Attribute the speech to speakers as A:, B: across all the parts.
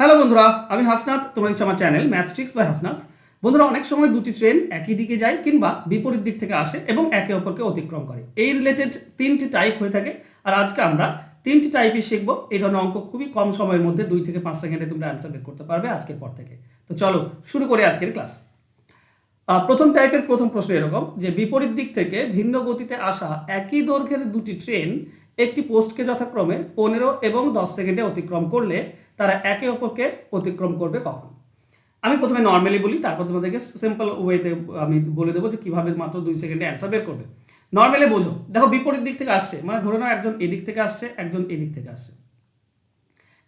A: Hello বন্ধুরা, আমি হাসনাথ তোমরা আমার channel math tricks by Hasnath বন্ধুরা, অনেক সময় দুটি ট্রেন একই দিকে যায় কিংবা বিপরীত দিক থেকে আসে এবং একে অপরকে অতিক্রম করে। এই রিলেটেড তিনটি টাইপ হয়ে থাকে। আর আজকে আমরা তিনটি টাইপই শিখব। এই ধরনের অঙ্ক খুবই কম সময়ের মধ্যে দুই থেকে পাঁচ সেকেন্ডে তোমরা অ্যান্সার বের করতে পারবে আজকের পর থেকে। তো চলো, শুরু করে আজকের ক্লাস প্রথম টাইপের প্রথম প্রশ্ন এরকম যে, বিপরীত দিক থেকে ভিন্ন গতিতে আসা একই দৈর্ঘ্যের দুটি ট্রেন একটি পোস্টকে যথাক্রমে পনেরো এবং দশ সেকেন্ডে অতিক্রম করলে তারা একে অপরকে অতিক্রম করবে কখন? আমি প্রথমে নর্মালি বলি, তারপর তোমাদেরকে সিম্পল ওয়েতে আমি বলে দেবো যে কীভাবে মাত্র দুই সেকেন্ডে অ্যান্সার বের করবে। নর্মালি বোঝো। দেখো বিপরীত দিক থেকে আসছে মানে ধরে নাও একজন এদিক থেকে আসছে, একজন এদিক থেকে আসছে।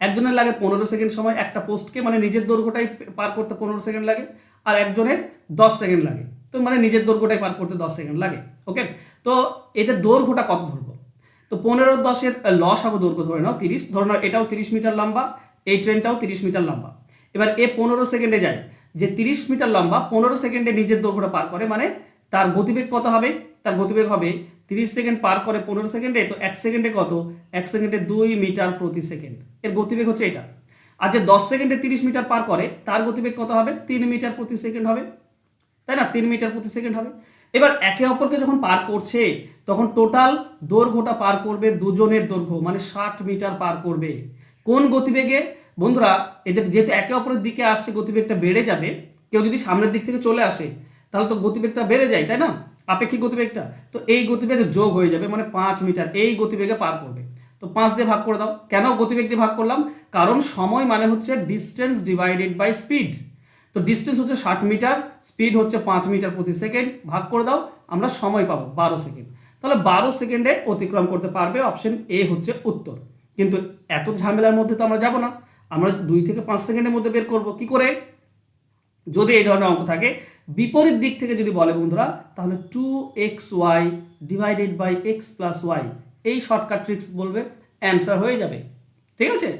A: একজনের লাগে পনেরো সেকেন্ড সময়, একটা পোস্টকে মানে নিজের দৈর্ঘ্যটাই পার করতে পনেরো সেকেন্ড লাগে, আর একজনের দশ সেকেন্ড লাগে। তো মানে নিজের দৈর্ঘ্যটাই পার করতে দশ সেকেন্ড লাগে ওকে তো এদের দৈর্ঘ্যটা কত ধরবো? তো পনেরো দশের লস আগে দৈর্ঘ্য ধরে নাও তিরিশ, ধরে নাও এটাও তিরিশ মিটার লম্বা এই ট্রেনটাও তিরিশ মিটার লম্বা। এবার এ পনেরো সেকেন্ডে যায়। যে তিরিশ মিটার লম্বা, পনেরো সেকেন্ডে নিজের দৈর্ঘ্যটা পার করে মানে তার গতিবেগ কত হবে? তার গতিবেগ হবে তিরিশ সেকেন্ড পার করে পনেরো সেকেন্ডে তো এক সেকেন্ডে কত? এক সেকেন্ডে দুই মিটার প্রতি সেকেন্ড এর গতিবেগ হচ্ছে এটা। আর যে দশ সেকেন্ডে তিরিশ মিটার পার করে, তার গতিবেগ কত হবে? তিন মিটার প্রতি সেকেন্ড হবে। তাই না? তিন মিটার প্রতি সেকেন্ড হবে। এবার একে অপরকে যখন পার করছে, তখন টোটাল দৈর্ঘ্যটা পার করবে দুজনের দৈর্ঘ্য মানে ষাট মিটার পার করবে। কোন গতিবেগে, বন্ধুরা, এদের যেহেতু একে অপরের দিকে আসছে, গতিবেগটা বেড়ে যাবে, কেউ যদি সামনের দিক থেকে চলে আসে, তাহলে তো গতিবেগটা বেড়ে যায়, তাই না? আপেক্ষিক গতিবেগটা। তো এই গতিবেগে যোগ হয়ে যাবে মানে পাঁচ মিটার, এই গতিবেগে পার করবে। তো পাঁচ দিয়ে ভাগ করে দাও। কেন গতিবেগ দিয়ে ভাগ করলাম? কারণ সময় মানে হচ্ছে ডিস্টেন্স ডিভাইডেড বাই স্পিড তো ডিস্টেন্স হচ্ছে ষাট মিটার স্পিড হচ্ছে পাঁচ মিটার প্রতি সেকেন্ড। ভাগ করে দাও, আমরা সময় পাবো বারো সেকেন্ড। তাহলে বারো সেকেন্ডে অতিক্রম করতে পারবে অপশন এ হচ্ছে উত্তর। কিন্তু এত ঝামেলার মধ্যে তো আমরা যাব না। আমরা দুই থেকে পাঁচ সেকেন্ডের মধ্যে বের করব। কি করে? যদি এই ধরনের অঙ্ক থাকে, বিপরীত দিক থেকে যদি বলে বন্ধুরা, তাহলে two x y divided by x plus y এই শর্টকাট ট্রিক্স বলবে অ্যান্সার হয়ে যাবে। ঠিক আছে?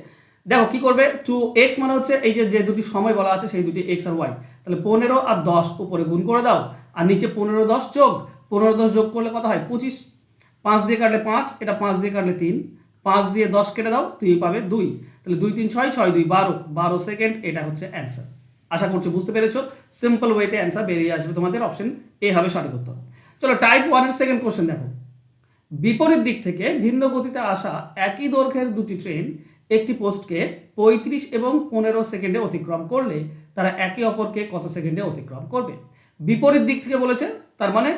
A: দেখো কি করবে? টু এক্স মানে হচ্ছে এই যে যে দুটি সময় বলা আছে, সেই দুটি এক্স আর ওয়াই তাহলে পনেরো আর দশ উপরে গুণ করে দাও। আর নিচে পনেরো দশ যোগ, পনেরো দশ যোগ করলে কত হয়? পঁচিশ। পাঁচ দিয়ে কাটলে পাঁচ, এটা পাঁচ দিয়ে কাটলে তিন। পাঁচ দিয়ে দশ কেটে দাও তুই পাবে দুই। তাহলে দুই, তিন, ছয় ছয়, দুই, বারো। বারো সেকেন্ড এটা হচ্ছে অ্যান্সার আশা করছি বুঝতে পেরেছ? সিম্পল ওয়েতে অ্যান্সার বেরিয়ে আসবে তোমাদের অপশন এ হবে সঠিক উত্তর। চলো টাইপ ওয়ানের সেকেন্ড কোশ্চেন দেখো। বিপরীত দিক থেকে ভিন্ন গতিতে আসা একই দৈর্ঘ্যের দুটি ট্রেন একটি পোস্টকে পঁয়ত্রিশ এবং পনেরো সেকেন্ডে অতিক্রম করলে তারা একে অপরকে কত সেকেন্ডে অতিক্রম করবে? বিপরীত দিক থেকে বলেছে, তার মানে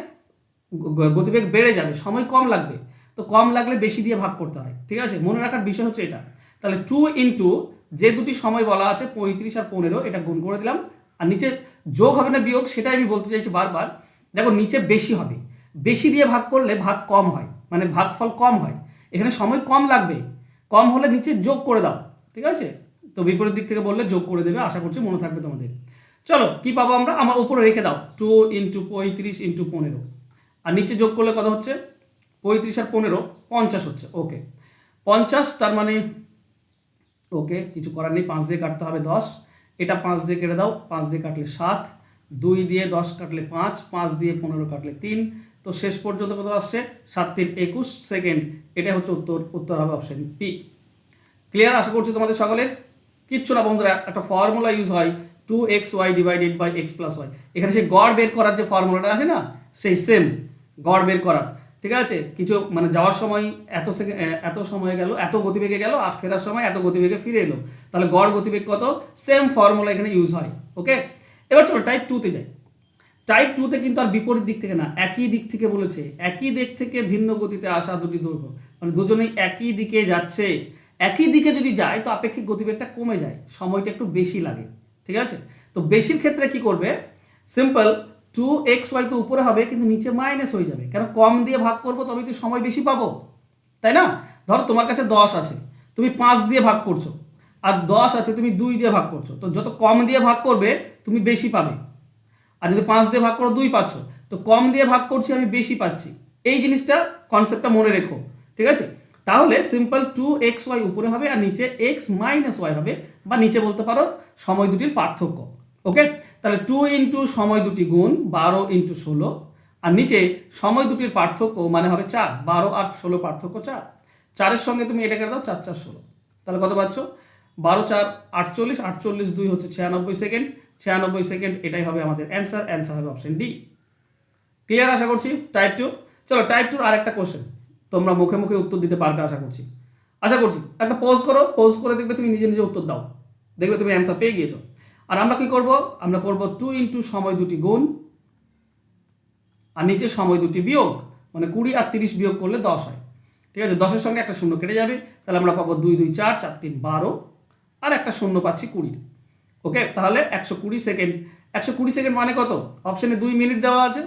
A: গতিবেগ বেড়ে যাবে, সময় কম লাগবে। তো কম লাগলে বেশি দিয়ে ভাগ করতে হয়, ঠিক আছে? মনে রাখার বিষয় হচ্ছে এটা। তাহলে টু ইন্টু যে দুটি সময় বলা আছে, পঁয়ত্রিশ আর পনেরো, এটা গুণ করে দিলাম। আর নিচে যোগ হবে না বিয়োগ, সেটাই আমি বলতে চাইছি বারবার। দেখো, নিচে বেশি হবে। বেশি দিয়ে ভাগ করলে ভাগ কম হয় মানে ভাগফল কম হয়। এখানে সময় কম লাগবে। কম হলে নিচে যোগ করে দাও, ঠিক আছে? তো বিপরীত দিক থেকে বললে যোগ করে দেবে, আশা করছি মনে থাকবে তোমাদের। চলো, কি পাবো আমরা? আমার উপরে রেখে দাও। টু ইন্টু পঁয়ত্রিশ ইন্টু পনেরো। আর নিচে যোগ করলে কত হচ্ছে? পঁয়ত্রিশ আর পনেরো, পঞ্চাশ হচ্ছে ওকে পঞ্চাশ, তার মানে ওকে কিছু করার নেই, পাঁচ দিয়ে কাটতে হবে দশ, এটা পাঁচ দিয়ে কেটে দাও, পাঁচ দিয়ে কাটলে সাত, দুই দিয়ে দশ কাটলে পাঁচ পাঁচ দিয়ে পনেরো কাটলে তিন, তো শেষ পর্যন্ত কত আসছে? সাত তিন একুশ সেকেন্ড এটা হচ্ছে উত্তর উত্তর হবে অপশন পি ক্লিয়ার আশা করছি তোমাদের সকলের। কিচ্ছু না বন্ধুরা, একটা ফর্মুলা ইউজ হয় two x y divided by x plus y এখানে সেই গড় বের করার যে ফর্মুলাটা আছে না, সেই সেম গড় বের করার। ঠিক আছে? কিছু মানে যাওয়ার সময় এত সেকেন্ড এত সময় গেল, এত গতিবেগে গেল, আর ফেরার সময় এত গতিবেগে ফিরে এলো। তাহলে গড় গতিবেগ কত? সেম ফর্মুলা এখানে ইউজ হয় ওকে এবার চলো টাইপ টুতে যাই। টাইপ টুতে কিন্তু আর বিপরীত দিক থেকে না, একই দিক থেকে বলেছে, একই দিক থেকে ভিন্ন গতিতে আসা দুটি দৈর্ঘ্য। মানে দুজনেই একই দিকে যাচ্ছে। একই দিকে যদি যায়, তো আপেক্ষিক গতিবেগটা কমে যায়, সময়টা একটু বেশি লাগে, ঠিক আছে? তো বেশির ক্ষেত্রে কি করবে? সিম্পল টু এক্স ওয়াই তো উপরে হবে, কিন্তু নিচে মাইনাস হয়ে যাবে। কেন? কম দিয়ে ভাগ করব তবে তো সময় বেশি পাবো। তাই না? ধরো তোমার কাছে দশ আছে, তুমি পাঁচ দিয়ে ভাগ করছ। আর দশ আছে, তুমি দুই দিয়ে ভাগ করছ। তো যত কম দিয়ে ভাগ করবে, তুমি বেশি পাবে। আর যদি পাঁচ দিয়ে ভাগ করো, দুই পাচ্ছ। তো কম দিয়ে ভাগ করছি, আমি বেশি পাচ্ছি। এই জিনিসটা কনসেপ্টটা মনে রেখো, ঠিক আছে? তাহলে সিম্পল টু এক্স ওয়াই উপরে হবে, আর নিচে এক্স মাইনাস ওয়াই হবে, বা নিচে বলতে পারো সময় দুটির পার্থক্য। ওকে তাহলে টু ইন্টু সময় দুটি গুণ বারো ইন্টু ষোলো। আর নিচে সময় দুটির পার্থক্য মানে হবে চার। বারো আর ষোলো পার্থক্য চার। চারের সঙ্গে তুমি এটা কেটে দাও, চার চার, ষোলো। তাহলে কত পাচ্ছ? বারো, চার, আটচল্লিশ। আটচল্লিশ দুই হচ্ছে ছিয়ানব্বই সেকেন্ড ছিয়ানব্বই সেকেন্ড এটাই হবে আমাদের অ্যান্সার অ্যান্সার হবে অপশন ডি ক্লিয়ার আশা করছি? টাইপ টু চলো টাইপ টুর আর একটা কোশ্চেন তোমরা মুখে মুখে উত্তর দিতে পারবে আশা করছি। আশা করছি। একটা পোজ করো। পোজ করে দেখবে তুমি নিজে নিজে উত্তর দাও। দেখবে তুমি অ্যান্সার পেয়ে গিয়েছো। আর আমরা কি করব? আমরা করব টু ইন্টু সময় দুটি গুণ আর নিচে সময় দুটি বিয়োগ মানে কুড়ি আর তিরিশ বিয়োগ করলে দশ হয়। ঠিক আছে? দশের সঙ্গে একটা শূন্য কেটে যাবে। তাহলে আমরা পাবো দুই দুই, চার চার, তিন, বারো আর একটা শূন্য পাচ্ছি কুড়ির ওকে? তাহলে একশো কুড়ি সেকেন্ড। একশো কুড়ি সেকেন্ড মানে কত? অপশানে দুই মিনিট দেওয়া আছে।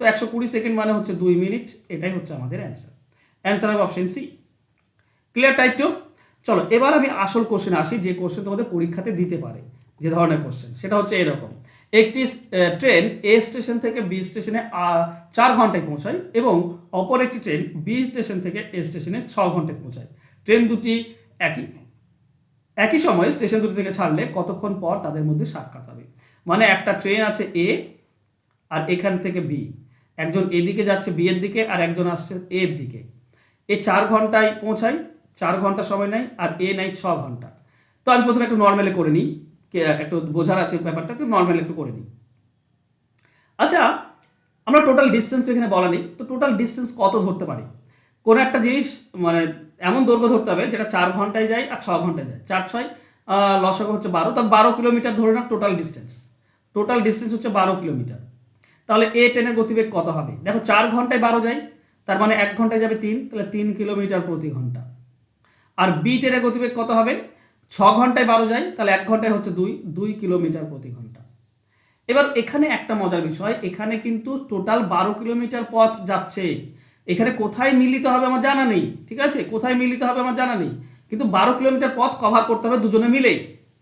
A: তো একশো কুড়ি সেকেন্ড মানে হচ্ছে দুই মিনিট। এটাই হচ্ছে আমাদের অ্যান্সার। অ্যান্সার হবে option C. Clear type two? চলো, এবার আমি আসল কোশ্চেন আসি, যে কোশ্চেন তোমাদের পরীক্ষাতে দিতে পারে। যে ধরনের কোশ্চেন সেটা হচ্ছে এরকম। একটি ট্রেন এ স্টেশন থেকে বি স্টেশনে চার ঘন্টায় পৌঁছায় এবং অপর একটি ট্রেন বি স্টেশন থেকে এ স্টেশনে ছ ঘন্টায় পৌঁছায়। ট্রেন দুটি একই একই সময়ে স্টেশন দুটি থেকে ছাড়লে কতক্ষণ পর তাদের মধ্যে সাক্ষাৎ হবে? মানে একটা ট্রেন আছে এ আর এখান থেকে বি একজন এদিকে যাচ্ছে বি এর দিকে আর একজন আসছে এ এর দিকে। এ চার ঘন্টায় পৌঁছায়, চার ঘণ্টা সময় নেয় আর এ নেয় ছ ঘণ্টা। তো আমি প্রথমে একটু নর্মালে করে নিই। একটু বোঝার আছে ব্যাপারটা, তো নর্মাল একটু করে নিই। আচ্ছা আমরা টোটাল ডিস্টেন্স তো এখানে বলা নেই, তো টোটাল ডিস্টেন্স কত ধরতে পারি? কোনো একটা জিনিস মানে এমন দৈর্ঘ্য ধরতে হবে, যেটা চার ঘন্টায় যায় আর ছ ঘন্টায় যায়। চার ছয় লসাগু হচ্ছে বারো তার বারো কিলোমিটার ধরে না টোটাল ডিস্টেন্স টোটাল ডিস্টেন্স হচ্ছে বারো কিলোমিটার। তাহলে এ ট্রেনের গতিবেগ কত হবে? দেখো, চার ঘন্টায় বারো যায়, তার মানে এক ঘন্টায় যাবে তিন, তাহলে তিন কিলোমিটার প্রতি ঘণ্টা। আর বি ট্রেনের গতিবেগ কত হবে? ছ ঘন্টায় বারো যায়, তাহলে এক ঘন্টায় হচ্ছে দুই দুই কিলোমিটার প্রতি ঘণ্টা। এবার এখানে একটা মজার বিষয়, এখানে কিন্তু টোটাল বারো কিলোমিটার পথ যাচ্ছে। এখানে কোথায় মিলিত হবে আমার জানা নেই, ঠিক আছে? কোথায় মিলিত হবে আমার জানা নেই। কিন্তু বারো কিলোমিটার পথ কভার করতে হবে দুজনে মিলে,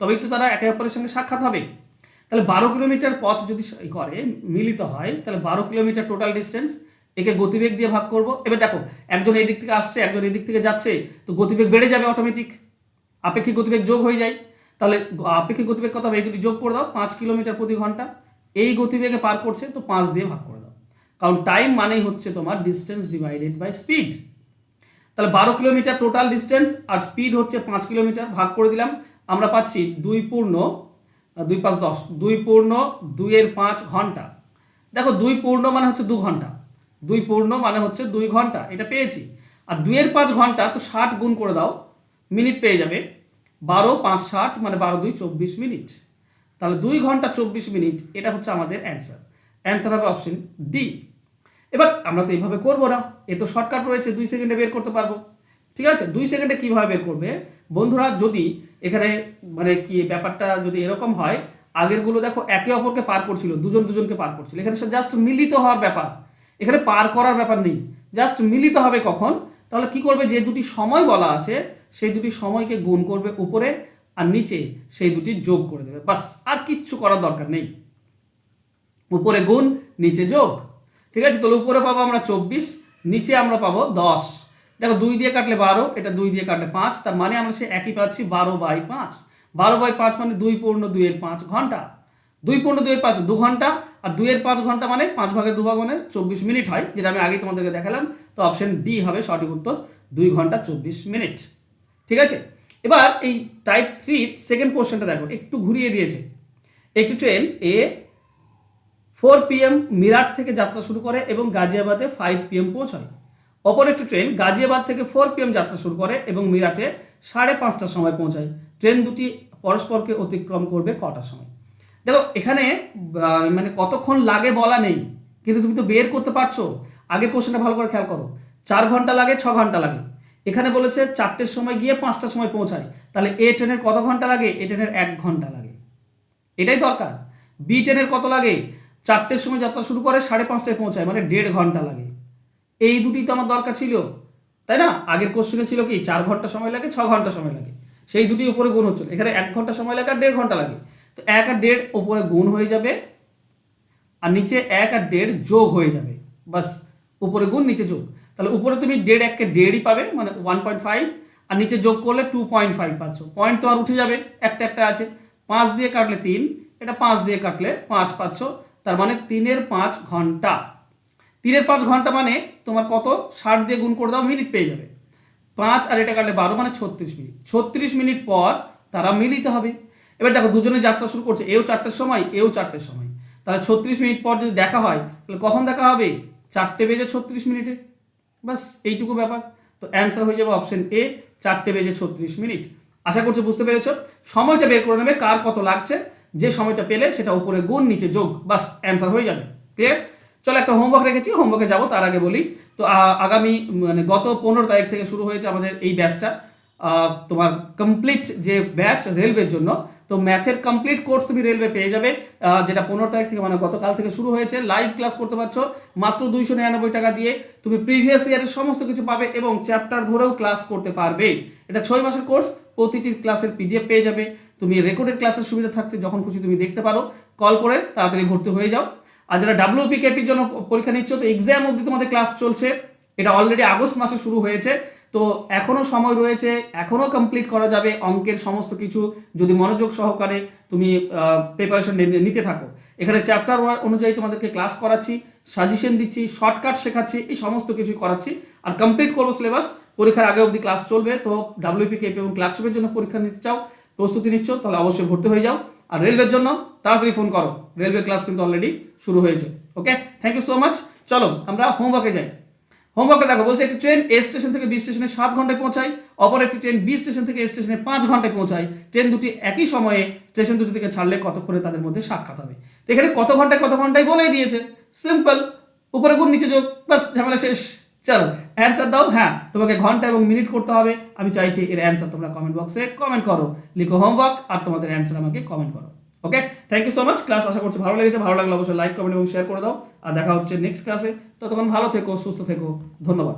A: তবেই তো তারা একে অপরের সঙ্গে সাক্ষাৎ হবে। তাহলে বারো কিলোমিটার পথ যদি করে, মিলিত হয়, তাহলে বারো কিলোমিটার টোটাল ডিস্টেন্স একে গতিবেগ দিয়ে ভাগ করব। এবার দেখো, একজন এই দিক থেকে আসছে, একজন এই দিক থেকে যাচ্ছে, তো গতিবেগ বেড়ে যাবে অটোমেটিক আপেক্ষিক গতিবেগ যোগ হয়ে যায়। তাহলে আপেক্ষিক গতিবেগ কত হবে? এই দুটি যোগ করে দাও, পাঁচ কিলোমিটার প্রতি ঘণ্টা। এই গতিবেগে পার করছে, তো পাঁচ দিয়ে ভাগ করে দাও। কারণ টাইম মানেই হচ্ছে তোমার ডিস্টেন্স ডিভাইডেড বাই স্পিড তাহলে বারো কিলোমিটার টোটাল ডিস্টেন্স আর স্পিড হচ্ছে পাঁচ কিলোমিটার, ভাগ করে দিলাম। আমরা পাচ্ছি দুই পূর্ণ, দুই পাঁচ দশ, দুই পূর্ণ দুইয়ের পাঁচ ঘণ্টা। দেখো, দুই পূর্ণ মানে হচ্ছে দু ঘণ্টা। দুই পূর্ণ মানে হচ্ছে দুই ঘণ্টা, এটা পেয়েছি। আর দুইয়ের পাঁচ ঘণ্টা, তো ষাট গুণ করে দাও মিনিট পেয়ে যাবে বারো পাঁচ ষাট মানে বারো দুই চব্বিশ মিনিট। তাহলে দুই ঘণ্টা চব্বিশ মিনিট, এটা হচ্ছে আমাদের অ্যান্সার অ্যান্সার হবে অপশন ডি এবার আমরা তো এইভাবে করব না, এ তো শর্টকাট রয়েছে, দুই সেকেন্ডে বের করতে পারব। ঠিক আছে? দুই সেকেন্ডে কীভাবে বের করবে? বন্ধুরা, যদি এখানে মানে কি ব্যাপারটা যদি এরকম হয়, আগেরগুলো দেখো একে অপরকে পার করছিল, দুজন দুজনকে পার করছিল। এখানে জাস্ট মিলিত হওয়ার ব্যাপার। এখানে পার করার ব্যাপার নেই। জাস্ট মিলিত হবে কখন? তাহলে কি করবে? যে দুটি সময় বলা আছে, সেই দুটি সময়কে গুণ করবে উপরে আর নিচে সেই দুটি যোগ করে দেবে। বাস, আর কিচ্ছু করার দরকার নেই। উপরে গুণ, নিচে যোগ। ঠিক আছে? তাহলে উপরে পাবো আমরা চব্বিশ, নিচে আমরা পাবো দশ। দেখো, দুই দিয়ে কাটলে বারো, এটা দুই দিয়ে কাটলে পাঁচ, তার মানে আমরা সে একই পাচ্ছি বারো বাই পাঁচ। বারো বাই পাঁচ মানে দুই পূর্ণ দুইয়ের পাঁচ ঘণ্টা। দুই পূর্ণ দুইয়ের পাঁচ, দু ঘণ্টা, আর দুইয়ের পাঁচ ঘণ্টা মানে পাঁচ ভাগের দু ভাগ মানে চব্বিশ মিনিট হয়, যেটা আমি আগে তোমাদেরকে দেখালাম। তো অপশন ডি হবে সঠিক উত্তর, দুই ঘণ্টা চব্বিশ মিনিট। ঠিক আছে? এবার এই টাইপ থ্রির সেকেন্ড কোশ্চেনটা দেখো, একটু ঘুরিয়ে দিয়েছে। একটি train A four PM Meerut থেকে যাত্রা শুরু করে এবং গাজিয়াবাদে ফাইভ পিএম পৌঁছায়। অপর একটি ট্রেন গাজিয়াবাদ থেকে ফোর পিএম যাত্রা শুরু করে এবং মিরাটে সাড়ে পাঁচটার সময় পৌঁছায়। ট্রেন দুটি পরস্পরকে অতিক্রম করবে কটার সময়? দেখো, এখানে মানে কতক্ষণ লাগে বলা নেই, কিন্তু তুমি তো বের করতে পারছ। আগের কোশ্চেনটা ভালো করে খেয়াল করো। চার ঘণ্টা লাগে, ছ ঘণ্টা লাগে। এখানে বলেছে চারটের সময় গিয়ে পাঁচটার সময় পৌঁছায়। তাহলে এ ট্রেনের কত ঘণ্টা লাগে? এ ট্রেনের এক ঘণ্টা লাগে। এটাই দরকার। বি ট্রেনের কত লাগে? চারটের সময় যাত্রা শুরু করে সাড়ে পাঁচটায় পৌঁছায় মানে দেড় ঘণ্টা লাগে। এই দুটি তো আমার দরকার ছিল। তাই না? আগের কোশ্চেনে ছিল কি? চার ঘণ্টা সময় লাগে, ছ ঘণ্টা সময় লাগে। সেই দুটি উপরে গুণ হচ্ছিল। এখানে এক ঘণ্টা সময় লাগে আর দেড় ঘণ্টা লাগে। তো এক আর দেড় উপরে গুণ হয়ে যাবে, আর নিচে এক আর দেড় যোগ হয়ে যাবে। বাস, উপরে গুণ, নিচে যোগ। তাহলে উপরে তুমি দেড় এককে দেড়ই পাবে মানে ওয়ান পয়েন্ট ফাইভ আর নিচে যোগ করলে টু পয়েন্ট ফাইভ পাচ্ছ। পয়েন্ট তোমার উঠে যাবে, একটা একটা আছে। পাঁচ দিয়ে কাটলে তিন, এটা পাঁচ দিয়ে কাটলে পাঁচ পাচ্ছ। তার মানে তিনের পাঁচ ঘণ্টা। তিনের পাঁচ ঘণ্টা মানে তোমার কত? ষাট দিয়ে গুণ করে দাও, মিনিট পেয়ে যাবে। পাঁচ আর এটা কাটলে বারো মানে ছত্রিশ মিনিট। ছত্রিশ মিনিট পর তারা মিলিতে হবে। এবার দেখো দুজনে যাত্রা শুরু করছে, এও চারটের সময়, এও চারটের সময়। তাহলে ছত্রিশ মিনিট পর যদি দেখা হয়, তাহলে কখন দেখা হবে? চারটে বেজে ছত্রিশ মিনিটে। বাস এইটুকু ব্যাপার। তো অ্যান্সার হয়ে যাবে অপশন এ চারটে বেজে ছত্রিশ মিনিট। আশা করছি বুঝতে পেরেছ? সময়টা বের করে নেবে, কার কত লাগছে। যে সময়টা পেলে সেটা উপরে গুণ, নিচে যোগ। বাস অ্যান্সার হয়ে যাবে। ক্লিয়ার চলো একটা হোমওয়ার্ক রেখেছি হোমওয়ার্কে যাব, তার আগে বলি। তো আগামী মানে গত পনেরো তারিখ থেকে শুরু হয়েছে আমাদের এই ব্যাচটা তোমার কমপ্লিট যে ব্যাচ রেলওয়ের জন্য, তো ম্যাথের কমপ্লিট কোর্স তুমি রেলওয়ে পেয়ে যাবে যেটা পনেরো তারিখ থেকে মানে গতকাল থেকে শুরু হয়েছে লাইভ ক্লাস করতে পারছ, মাত্র দুইশো নিরানব্বই টাকা দিয়ে তুমি প্রিভিয়াস ইয়ারের সমস্ত কিছু পাবে এবং চ্যাপ্টার ধরেও ক্লাস করতে পারবে। এটা ছয় মাসের কোর্স প্রতিটি ক্লাসের পিডিএফ পেয়ে যাবে। তুমি রেকর্ডেড ক্লাসের সুবিধা থাকছে, যখন খুশি তুমি দেখতে পারো। কল করে তাড়াতাড়ি ভর্তি হয়ে যাও। আর যারা ডাব্লিউপি কেপির জন্য পরীক্ষা নিচ্ছ, তো এক্সাম অবধি তোমাদের ক্লাস চলছে। এটা অলরেডি আগস্ট মাসে শুরু হয়েছে। তো এখনও সময় রয়েছে এখনও কমপ্লিট করা যাবে অঙ্কের সমস্ত কিছু। যদি মনোযোগ সহকারে তুমি প্রিপারেশন নিতে থাকো। এখানে চ্যাপ্টার অনুযায়ী তোমাদেরকে ক্লাস করাচ্ছি সাজেশন দিচ্ছি শর্টকাট শেখাচ্ছি, এই সমস্ত কিছু করাচ্ছি। আর কমপ্লিট করব সিলেবাস পরীক্ষার আগে অবধি ক্লাস চলবে। তো ডাব্লিউপি কেপি এবং ক্লার্কশিপের জন্য পরীক্ষা নিতে চাও, প্রস্তুতি নিচ্ছ, তাহলে অবশ্যই ভর্তি হয়ে যাও। আর রেলওয়ের জন্য তাড়াতাড়ি ফোন করো। রেলওয়ে ক্লাস কিন্তু অলরেডি শুরু হয়েছে। Okay thank you so much চলো, আমরা হোমওয়ার্কে যাই। হোমওয়ার্কে দেখো, বলছে একটি ট্রেন এ স্টেশন থেকে বি স্টেশনে সাত ঘন্টায় পৌঁছায়, অপর একটি ট্রেন বি স্টেশন থেকে এ স্টেশনে পাঁচ ঘন্টায় পৌঁছায়। ট্রেন দুটি একই সময়ে স্টেশন দুটি থেকে ছাড়লে কতক্ষণে তাদের মধ্যে সাক্ষাৎ হবে? তো এখানে কত ঘন্টায় কত ঘন্টায় বলেই দিয়েছে। সিম্পল উপরে গুণ, নিচে যোগ বাস ঝামেলা শেষ। চলো অ্যান্সার দাও। হ্যাঁ তোমাকে ঘণ্টা এবং মিনিট করতে হবে। আমি চাইছি এর অ্যান্সার তোমরা কমেন্ট বক্সে কমেন্ট করো। লিখো হোমওয়ার্ক আর তোমাদের অ্যান্সার আমাকে কমেন্ট করো। Okay thank you so much class আশা করছি ভালো লেগেছে। ভালো লাগলে অবশ্যই লাইক কমেন্ট এবং শেয়ার করে দাও। আর দেখা হচ্ছে নেক্সট ক্লাসে ততক্ষণ ভালো থেকো, সুস্থ থেকো। ধন্যবাদ।